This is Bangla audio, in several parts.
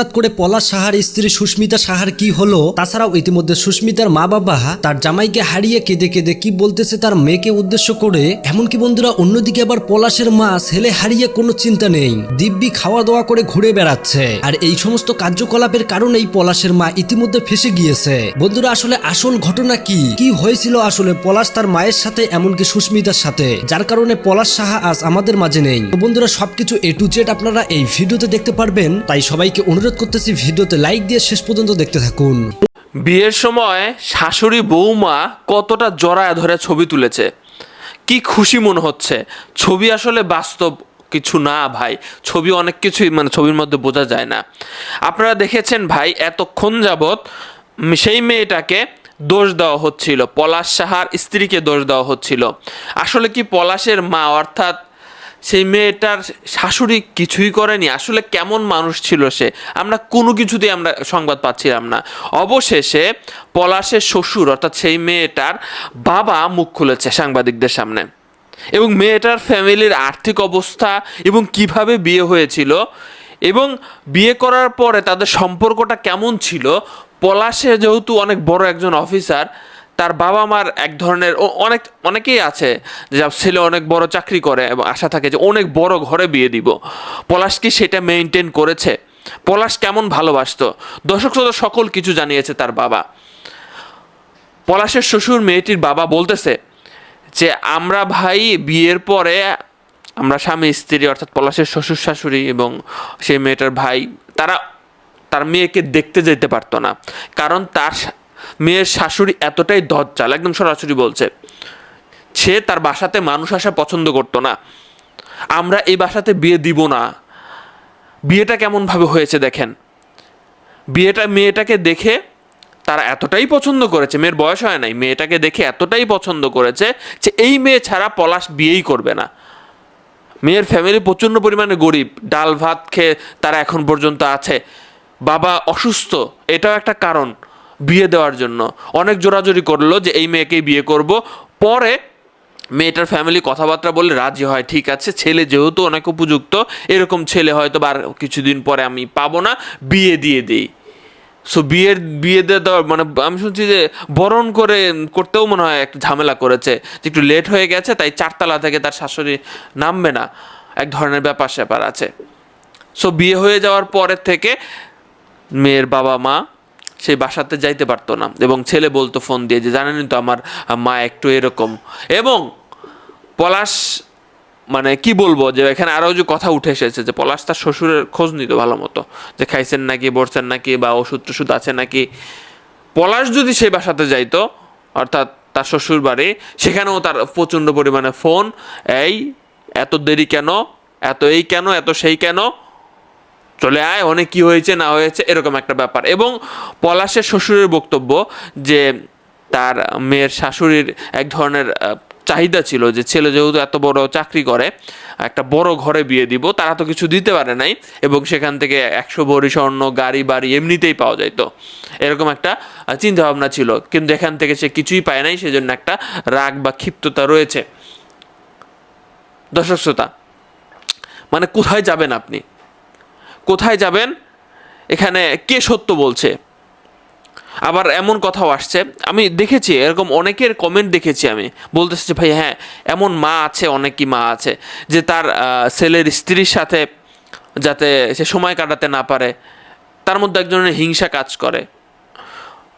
হঠাৎ করে পলাশ সাহার স্ত্রী সুস্মিতা সাহার কি হলো? তাছাড়াও ইতিমধ্যে সুস্মিতার মা বাবা তার জামাইকে হারিয়ে কেঁদে কেঁদে কি বলতেছে তার মেয়েকে উদ্দেশ্য করে? এমনকি বন্ধুরা, অন্যদিকে আবার পলাশের মা ছেলে হারিয়ে কোনো চিন্তা নেই। দিব্যি খাওয়া দাওয়া করে ঘুরে বেড়াচ্ছে। আর এই সমস্ত কার্যকলাপের কারণেই পলাশের মা ইতিমধ্যে ফেসে গিয়েছে। বন্ধুরা, আসলে আসল ঘটনা কি? কি হয়েছিল আসলে পলাশ তার মায়ের সাথে এমনকি সুস্মিতার সাথে? যার কারণে পলাশ সাহা আজ আমাদের মাঝে নেই। বন্ধুরা, সবকিছু এ টু জেড আপনারা এই ভিডিওতে দেখতে পারবেন। তাই সবাইকে অনুরোধ করতেছি ভিডিওতে লাইক দিয়ে শেষ পর্যন্ত দেখতে থাকুন। বিয়ের সময় শাশুড়ি বৌমা কতটা জড়ায় ধরে ছবি তুলেছে। কি খুশি মনে হচ্ছে। ছবি আসলে বাস্তব কিছু না ভাই। ছবি অনেক কিছুই মানে ছবির মধ্যে বোঝা যায় না। আপনারা দেখেছেন ভাই, এতক্ষণ যাবৎ সেই মেয়েটাকে দোষ দেওয়া হচ্ছিল। পলাশ সাহার স্ত্রীকে দোষ দেওয়া হচ্ছিল। আসলে কি পলাশের মা অর্থাৎ সেই মেয়েটার শাশুড়ি কিছুই করেনি। আসলে কেমন মানুষ ছিল সে? আমরা কোনো কিছুতেই আমরা সংবাদ পাচ্ছিলাম না। অবশেষে পলাশের শ্বশুর, অর্থাৎ সেই মেয়েটার বাবা মুখ খুলেছে সাংবাদিকদের সামনে। এবং মেয়েটার ফ্যামিলির আর্থিক অবস্থা এবং কীভাবে বিয়ে হয়েছিল এবং বিয়ে করার পরে তাদের সম্পর্কটা কেমন ছিল, পলাশে যেহেতু অনেক বড় একজন অফিসার তার বাবা মার এক ধরনের অনেক, অনেকেই আছে যে ছেলে অনেক বড় চাকরি করে এবং আশা থাকে যে অনেক বড় ঘরে বিয়ে দিব। পলাশ কি সেটা মেনটেন করেছে? পলাশ কেমন ভালোবাসতো? দর্শক শ্রোতা, সকল কিছু জানিয়েছে তার বাবা। পলাশের শ্বশুর মেয়েটির বাবা বলতেছে যে, আমরা ভাই বিয়ের পরে আমরা স্বামী, স্ত্রী অর্থাৎ পলাশের শ্বশুর শাশুড়ি এবং সেই মেয়েটার ভাই, তারা, তার মেয়েকে দেখতে যেতে পারতো না। কারণ তার মেয়ের শাশুড়ি এতটাই দজ্জাল, একদম সরাসরি বলছে। সে তার বাসাতে মানুষ আসা পছন্দ করতো না। আমরা এই বাসাতে বিয়ে দিব না। বিয়েটা কেমনভাবে হয়েছে দেখেন। বিয়েটা, মেয়েটাকে দেখে তারা এতটাই পছন্দ করেছে, মেয়ের বয়স হয় নাই, মেয়েটাকে দেখে এতটাই পছন্দ করেছে যে এই মেয়ে ছাড়া পলাশ বিয়েই করবে না। মেয়ের ফ্যামিলি প্রচণ্ড পরিমাণে গরিব, ডাল ভাত খেয়ে তারা এখন পর্যন্ত আছে। বাবা অসুস্থ, এটাও একটা কারণ। বিয়ে দেওয়ার জন্য। অনেক জোরাজোরি করল যে এই মেয়েকেই বিয়ে করব। পরে মেয়েটার ফ্যামিলি কথাবার্তা বলে রাজি হয়, ঠিক আছে, ছেলে যেহেতু অনেক উপযুক্ত, এরকম ছেলে হয়তো বা আর কিছুদিন পরে আমি পাবো না, বিয়ে দিয়ে দিই। সো বিয়ের, বিয়ে দিয়ে দেওয়ার মানে আমি শুনছি যে বরণ করে, করতেও মনে হয় একটু ঝামেলা করেছে, যে একটু লেট হয়ে গেছে, তাই চারতলা থেকে তার শাশুড়ি নামবে না। এক ধরনের ব্যাপার স্যাপার আছে। সো বিয়ে হয়ে যাওয়ার পরের থেকে মেয়ের বাবা মা সেই বাসাতে যাইতে পারতো না। এবং ছেলে বলতো ফোন দিয়ে যে, জানেনই তো আমার মা একটু এরকম। এবং পলাশ মানে কি বলব যে, এখানে আরও যে কথা উঠে এসেছে যে, পলাশ তার শ্বশুরের খোঁজ নিত ভালো মতো। যে, খাইছেন নাকি, বসছেন নাকি বা ওষুধ টষুধ আছে নাকি। পলাশ যদি সেই বাসাতে যাইতো, অর্থাৎ তার শ্বশুর বাড়ি সেখানেও তার প্রচণ্ড পরিমাণে ফোন, এই, এত দেরি কেন? এত এই কেন? এত সেই কেন? চলে আয়, অনেক কি হয়েছে, না হয়েছে, এরকম একটা ব্যাপার। এবং পলাশের শ্বশুরের বক্তব্য যে তার মেয়ের শাশুড়ির এক ধরনের চাহিদা ছিল যে ছেলে যেহেতু এত বড় চাকরি করে, একটা বড় ঘরে বিয়ে দিব, তারা তো কিছু দিতে পারে নাই এবং সেখান থেকে একশো ভরি স্বর্ণ, গাড়ি, বাড়ি এমনিতেই পাওয়া যাইতো এরকম একটা চিন্তাভাবনা ছিল, কিন্তু এখান থেকে সে কিছুই পায় নাই, সেজন্য একটা রাগ বা ক্ষিপ্ততা রয়েছে। দর্শক শ্রোতা মানে কোথায় যাবেন আপনি? কোথায় যাবেন? এখানে কে সত্য বলছে? আবার এমন কথাও আসছে। আমি দেখেছি, এরকম অনেকের কমেন্ট দেখেছি আমি। বলতেছে যে, ভাই হ্যাঁ এমন মা আছে, অনেকই মা আছে, যে তার ছেলের স্ত্রীর সাথে যাতে সে সময় কাটাতে না পারে, তার মধ্যে এক ধরনের হিংসা কাজ করে।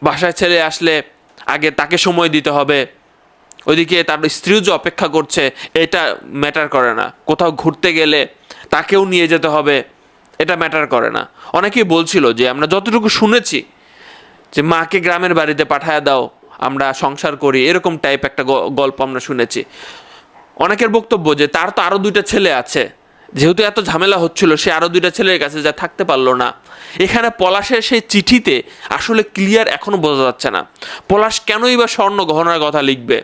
বাসায় ছেলে আসলে আগে তাকে সময় দিতে হবে, ওইদিকে তার স্ত্রীও যে অপেক্ষা করছে, এটা ম্যাটার করে না। কোথাও ঘুরতে গেলে তাকেও নিয়ে যেতে হবে এটা ম্যাটার করে না। অনেকেই বলছিল যে, আমরা যতটুকু শুনেছি যে, মাকে গ্রামের বাড়িতে পাঠায় দাও, আমরা সংসার করি, এরকম টাইপ একটা গল্প আমরা শুনেছি। অনেকের বক্তব্য যে, তার তো আরও দুইটা ছেলে আছে। যেহেতু এত ঝামেলা হচ্ছিল, সে আরও দুইটা ছেলের কাছে যা থাকতে পারল না। এখানে পলাশের সেই চিঠিতে আসলে ক্লিয়ার এখনও বোঝা যাচ্ছে না। পলাশ কেনই বা স্বর্ণ গহনার কথা লিখবে?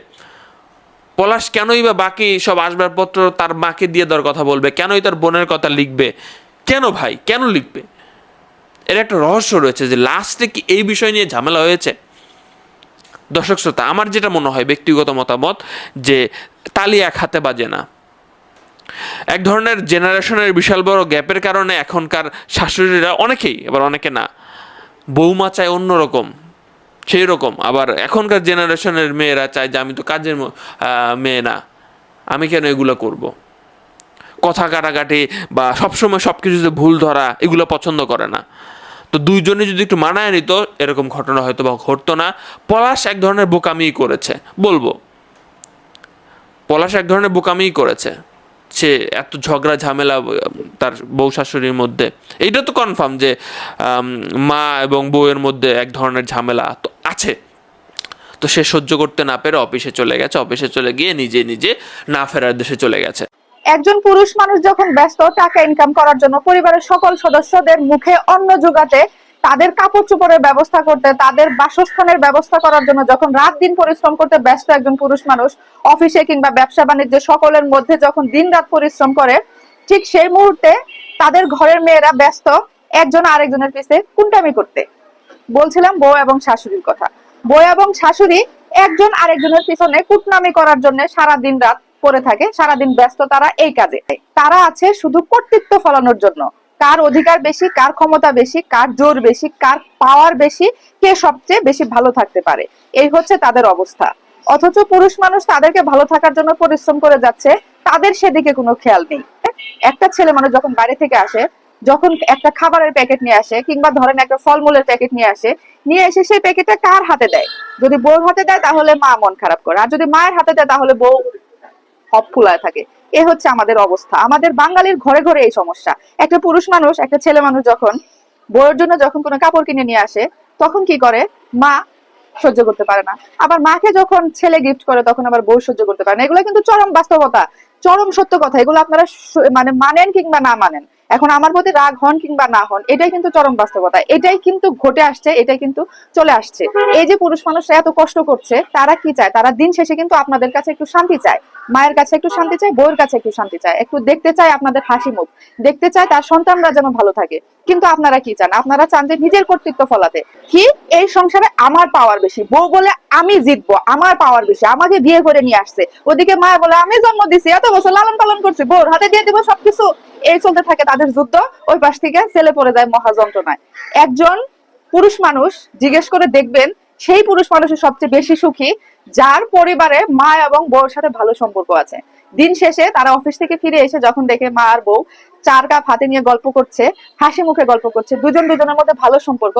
পলাশ কেনই বা বাকি সব আসবাবপত্র তার মাকে দিয়ে দেওয়ার কথা বলবে? কেনই তার বোনের কথা লিখবে? কেন ভাই? কেন লিখবে? এর একটা রহস্য রয়েছে যে লাস্টে কি এই বিষয় নিয়ে ঝামেলা হয়েছে? দর্শক শ্রোতা, আমার যেটা মনে হয় ব্যক্তিগত মতামত যে তালি এক হাতে বাজে না। এক ধরনের জেনারেশনের বিশাল বড় গ্যাপের কারণে এখনকার শাশুড়িরা অনেকেই, আবার অনেকে না, বৌমা চায় অন্যরকম সেই রকম আবার এখনকার জেনারেশনের মেয়েরা চায় যে আমি তো কাজের মেয়ে না, আমি কেন এগুলো করব? কথা কাটাকাটি বা সবসময় সব কিছুতে ভুল ধরা এগুলো পছন্দ করে না। তো দুইজনে যদি একটু মানায় নিত, এরকম ঘটনা হয়তো বা ঘটতো না। পলাশ এক ধরনের বোকামিই করেছে, বলব। পলাশ এক ধরনের বোকামিই করেছে। সে এত ঝগড়া, ঝামেলা তার বউ শাশুড়ির মধ্যে। এইটা তো কনফার্ম যে মা এবং বউয়ের মধ্যে এক ধরনের ঝামেলা তো আছে। তো সে সহ্য করতে না পেরে অফিসে চলে গেছে। অফিসে চলে গিয়ে নিজে নিজে না ফেরার দেশে চলে গেছে। একজন পুরুষ মানুষ যখন ব্যস্ত, টাকা ইনকাম করার জন্য পরিবারের সকল সদস্যদের মুখে অন্ন যোগাতে, তাদের কাপড় চোপড়ের ব্যবস্থা করতে, তাদের বাসস্থানের ব্যবস্থা করার জন্য যখন রাত দিন পরিশ্রম করতে ব্যস্ত একজন পুরুষ মানুষ, অফিসে কিংবা ব্যবসা বাণিজ্যে সকলের মধ্যে যখন দিন রাত পরিশ্রম করে, ঠিক সেই মুহূর্তে তাদের ঘরের মেয়েরা ব্যস্ত, একজন আরেকজনের পিছে কুন্টামি করতে। বলছিলাম বউ এবং শাশুড়ির কথা। বউ এবং শাশুড়ি একজন আরেকজনের পিছনে কুটনামি করার জন্য সারা দিন রাত পড়ে থাকে, সারাদিন ব্যস্ত তারা এই কাজে। তারা আছে শুধু কর্তৃত্ব ফলানোর জন্য। কার অধিকার বেশি, কার ক্ষমতা বেশি, কার জোর বেশি, কার পাওয়ার বেশি, কে সবচেয়ে বেশি ভালো থাকতে পারে। এই হচ্ছে তাদের অবস্থা। অথচ পুরুষ মানুষ তাদেরকে ভালো থাকার জন্য পরিশ্রম করে যাচ্ছে, তাদের সেদিকে কোনো খেয়াল নেই। একটা ছেলে মানুষ যখন বাইরে থেকে আসে, যখন একটা খাবারের প্যাকেট নিয়ে আসে, কিংবা ধরেন একটা ফলমূলের প্যাকেট নিয়ে আসে, নিয়ে এসে সেই প্যাকেটটা কার হাতে দেয়? যদি বউর হাতে দেয়, তাহলে মা মন খারাপ করে। আর যদি মায়ের হাতে দেয়, তাহলে বউ ফুলায় থাকে। এ হচ্ছে আমাদের অবস্থা। আমাদের বাঙালির ঘরে ঘরে এই সমস্যা। একটা পুরুষ মানুষ, একটা ছেলে মানুষ যখন বউয়ের জন্য যখন কোনো কাপড় কিনে নিয়ে আসে, তখন কি করে? মা সহ্য করতে পারে না। আবার মাকে যখন ছেলে গিফট করে, তখন আবার বউ সহ্য করতে পারে না। এগুলো কিন্তু চরম বাস্তবতা, চরম সত্য কথা। এগুলো আপনারা মানে মানেন কিংবা না মানেন। এখন আমার প্রতি রাগ হন কিংবা না হন, এটাই কিন্তু চরম বাস্তবতা। এটাই কিন্তু ঘটে আসছে, এটাই কিন্তু চলে আসছে। এই যে পুরুষ মানুষরা এত কষ্ট করছে, তারা কি চায়? তারা দিন শেষে কিন্তু আপনাদের কাছে একটু শান্তি চায়। মায়ের কাছে একটু শান্তি চায়, বউয়ের কাছে একটু শান্তি চায়। একটু দেখতে চায় আপনাদের হাসি মুখ। দেখতে চায় তার সন্তানরা যেন ভালো থাকে। কিন্তু আপনারা কি চান? আপনারা চান যে নিজের কর্তৃত্ব ফলাতে। কি? এই সংসারে আমার পাওয়ার বেশি। বউ বলে আমি জিতবো, আমার পাওয়ার বেশি। আমাকে বিয়ে করে নিয়ে আসছে। ওদিকে মা বলে, আমি জন্ম দিছি, এত বছর লালন পালন করছি, বউর হাতে দিয়ে দিব সবকিছু। এই চলতে থাকে তাদের যুদ্ধ। ওই পাশ থেকে ছেলে পড়ে যায় মহা যন্ত্রণায়। একজন পুরুষ মানুষ জিজ্ঞেস করে দেখবেন, সেই পুরুষ মানুষের সবচেয়ে বেশি সুখী, যার পরিবারে মা এবং বউর সাথে ভালো সম্পর্ক আছে। দিন শেষে তারা অফিস থেকে ফিরে এসে যখন দেখে মা আর বউ চার কাপ হাতে নিয়ে গল্প করছে, হাসি মুখে গল্প করছে, দুজন দুজনের মধ্যে ভালো সম্পর্ক,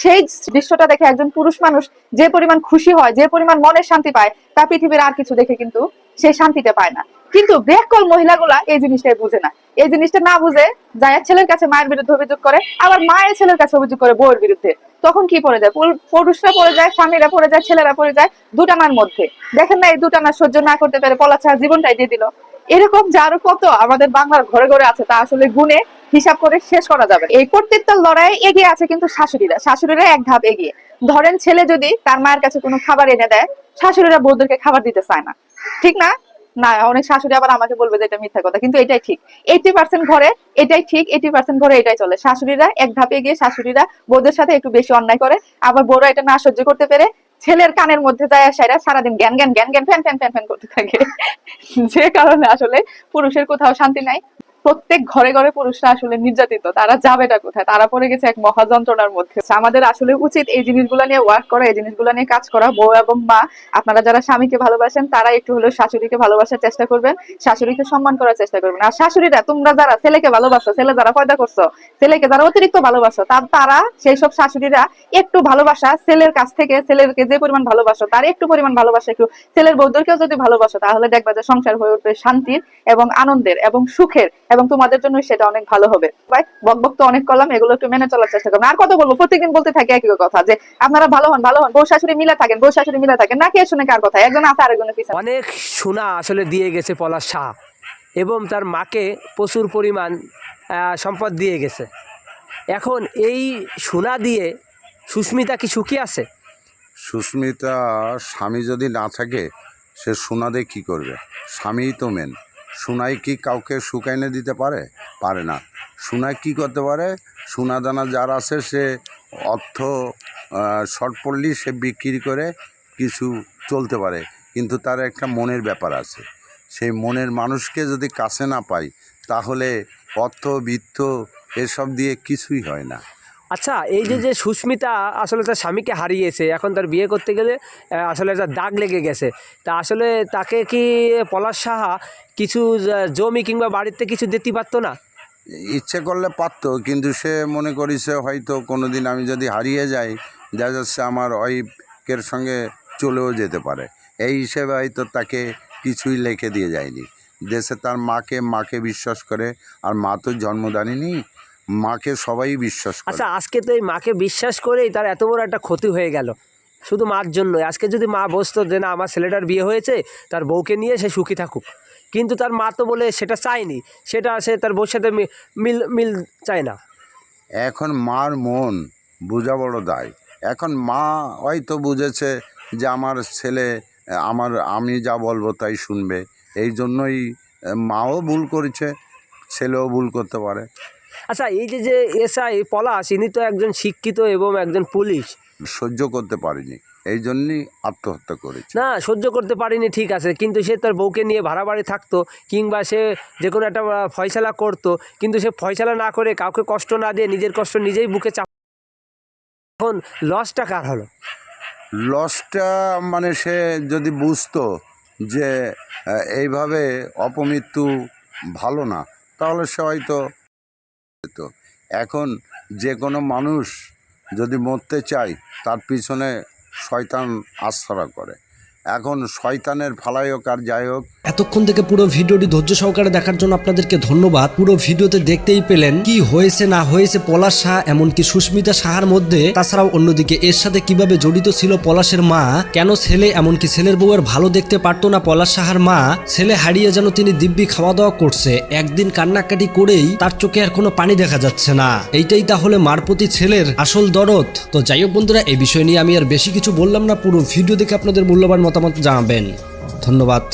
সেই দৃশ্যটা দেখে একজন পুরুষ মানুষ যে পরিমাণ খুশি হয়, যে পরিমাণ মনের শান্তি পায়, তা পৃথিবীর আর কিছু দেখে কিন্তু সেই শান্তিতে পায় না। কিন্তু ব্যাককল মহিলাগুলা এই জিনিসটাই বুঝে না। এই জিনিসটা না বুঝে যায় ছেলের কাছে মায়ের বিরুদ্ধে অভিযোগ করে, আবার মায়ের ছেলের কাছে অভিযোগ করে বউয়ের বিরুদ্ধে। তখন কি পড়ে যায়? পুরুষরা পড়ে যায়, স্বামীরা পড়ে যায়, ছেলেরা পড়ে যায় দুটানার মধ্যে। দেখেন না এই দুটানা সহ্য না করতে পেরে পলা ছাড়া জীবনটাই দিয়ে দিল। এরকম যে আরও কত আমাদের বাংলার ঘরে ঘরে আছে, তা আসলে গুণে হিসাব করে শেষ করা যাবে এই কর্তৃত্বের লড়াই এগিয়ে আছে কিন্তু শাশুড়িরা। শাশুড়িরা এক ধাপ এগিয়ে। ধরেন ছেলে যদি তার মায়ের কাছে কোনো খাবার এনে দেয়, শাশুড়িরা বউদেরকে খাবার দিতে চায় না। ঠিক না? না, অনেক শাশুড়ি আবার আমাকে বলবে যে এটা মিথ্যা কথা, কিন্তু এটাই ঠিক। এইটি পার্সেন্ট ঘরে, এটাই ঠিক এইটি পার্সেন্ট ঘরে এটাই চলে। শাশুড়িরা এক ধাপে গিয়ে শাশুড়িরা বউদের সাথে একটু বেশি অন্যায় করে, আবার বউরা এটা না সহ্য করতে পেরে ছেলের কানের মধ্যে যায় সাইরা সারাদিন জ্ঞান জ্ঞান জ্ঞান জ্ঞান, ফ্যান ফ্যান ফ্যান ফ্যান করতে থাকে যে কারণে আসলে পুরুষের কোথাও শান্তি নাই। প্রত্যেক ঘরে ঘরে পুরুষরা আসলে নির্যাতিত, তারা যাবেটা কোথায়? তারা পড়ে গেছে এক মহাযন্ত্রণার মধ্যে। আমাদের আসলে উচিত এই জিনিসগুলো নিয়ে ওয়ার্ক করা, এই জিনিসগুলো নিয়ে কাজ করা। বউ এবং মা, আপনারা যারা স্বামীকে ভালোবাসেন, তারা একটু হলেও শাশুড়িকে ভালোবাসার চেষ্টা করবেন, শাশুড়িকে সম্মান করার চেষ্টা করবেন। আর শাশুড়িরা, তোমরা যারা ছেলেকে ভালোবাসো, ছেলে যারা পয়দা করছ, ছেলেকে যারা অতিরিক্ত ভালোবাসো তার সেই সব শাশুড়িরা একটু ভালোবাসা, ছেলের কাছ থেকে ছেলেকে যে পরিমাণ ভালোবাসো, তার একটু পরিমাণ ভালোবাসা, একটু ছেলের বৌদ্ধকেও যদি ভালোবাসো, তাহলে দেখবে যে সংসার হয়ে উঠবে শান্তির এবং আনন্দের এবং সুখের এবং তোমাদের জন্য সেটা অনেক ভালো হবে। ভাই বকবক তো অনেক করলাম এগুলো একটু মেনে চলার চেষ্টা করবেন আর কত বলব প্রত্যেকদিন বলতে থাকি একই কথা যে আপনারা ভালো হন ভালো হন বউ শাশুড়ি মিলে থাকেন বউ শাশুড়ি মিলে থাকেন না কে শুনে কার কথা? একজন আছে আরেকজনের পিছনে। অনেক সোনা আসলে দিয়ে গেছে পলাশ শাহ এবং তার মাকে প্রচুর পরিমাণ আহ, সম্পদ দিয়ে গেছে। এখন এই সোনা দিয়ে সুস্মিতা কি সুখী আছে? সুস্মিতা স্বামী যদি না থাকে সে সোনা দিয়ে কী করবে? স্বামীই তো মেন সোনাই কি কাউকে এনে দিতে পারে? পারে না। সোনাই কী করতে পারে? সোনা দানা যার আছে, সে অর্থ শর্ট পড়লেই সে বিক্রি করে কিছু চলতে পারে। কিন্তু তার একটা মনের ব্যাপার আছে। সেই মনের মানুষকে যদি কাছে না পাই, তাহলে অর্থ, বৃত্ত এসব দিয়ে কিছুই হয় না। আচ্ছা এই যে যে সুস্মিতা আসলে তার স্বামীকে হারিয়েছে, এখন তার বিয়ে করতে গেলে আসলে একটা দাগ লেগে গেছে। তা আসলে তাকে কি পলাশ সাহা কিছু জমি কিংবা বাড়িতে কিছু দিতে পারতো না? ইচ্ছে করলে পারতো, কিন্তু সে মনে করিছে হয়তো কোনো দিন আমি যদি হারিয়ে যাই, দেখা যাচ্ছে আমার ওয়াইফের সঙ্গে চলেও যেতে পারে। এই হিসেবে হয়তো তাকে কিছুই লিখে দিয়ে যায়নি। দেশে তার মাকে মাকে বিশ্বাস করে, আর মা তো জন্মদানিনি মাকে সবাই বিশ্বাস করে। আচ্ছা আজকে তো এই মাকে বিশ্বাস করেই তার এত বড় একটা ক্ষতি হয়ে গেল। শুধু মার জন্যই। আজকে যদি মা বসতো যে না আমার ছেলেটার বিয়ে হয়েছে তার বউকে নিয়ে সে সুখী থাকুক। কিন্তু তার মা তো বলে সেটা চায়নি। সেটা সে তার বউর সাথে মিল মিল চায় না। এখন মার মন বোঝা বড় দায়। এখন মা হয়তো বুঝেছে যে আমার ছেলে আমার আমি যা বলব তাই শুনবে। এই জন্যই মাও ভুল করেছে ছেলেও ভুল করতে পারে। আচ্ছা এই যে যে এসআই পলাশ ইনি তো একজন শিক্ষিত এবং একজন পুলিশ। সহ্য করতে পারিনি। এই জন্যই আত্মহত্যা করেছে। না সহ্য করতে পারিনি ঠিক আছে কিন্তু সে তার বউকে নিয়ে ভাড়া বাড়ি থাকতো কিংবা সে যে কোনো একটা ফয়সালা করতো কিন্তু সে ফয়সালা না করে কাউকে কষ্ট না দিয়ে নিজের কষ্ট নিজেই বুকে চাপ এখন লসটা কার হলো? লসটা মানে সে যদি বুঝতো যে এইভাবে অপমৃত্যু ভালো না তাহলে সে হয়তো যেত। এখন যে কোনো মানুষ যদি মরতে চায় তার পিছনে শয়তান আশ্রয় করে এখন শয়তানের ফালাই হোক আর যাই হোক। এতক্ষণ থেকে পুরো ভিডিওটি ধৈর্য সহকারে দেখার জন্য আপনাদেরকে ধন্যবাদ। পুরো ভিডিওতে দেখতেই পেলেন কি হয়েছে, না হয়েছে পলাশ শাহ, এমনকি সুস্মিতা সাহার মধ্যে। তাছাড়াও অন্যদিকে এর সাথে কীভাবে জড়িত ছিল পলাশের মা? কেন ছেলে, এমনকি ছেলের বউয়ের ভালো দেখতে পারতো না পলাশ সাহার মা? ছেলে হারিয়ে যেন তিনি দিব্যি খাওয়া দাওয়া করছে। একদিন কান্নাকাটি করেই তার চোখে আর কোনো পানি দেখা যাচ্ছে না। এইটাই তাহলে মার প্রতি ছেলের আসল দরদ। তো যাই হোক বন্ধুরা এই বিষয় নিয়ে আমি আর বেশি কিছু বললাম না। পুরো ভিডিও দেখে আপনাদের মূল্যবান মতামত জানাবেন। ধন্যবাদ।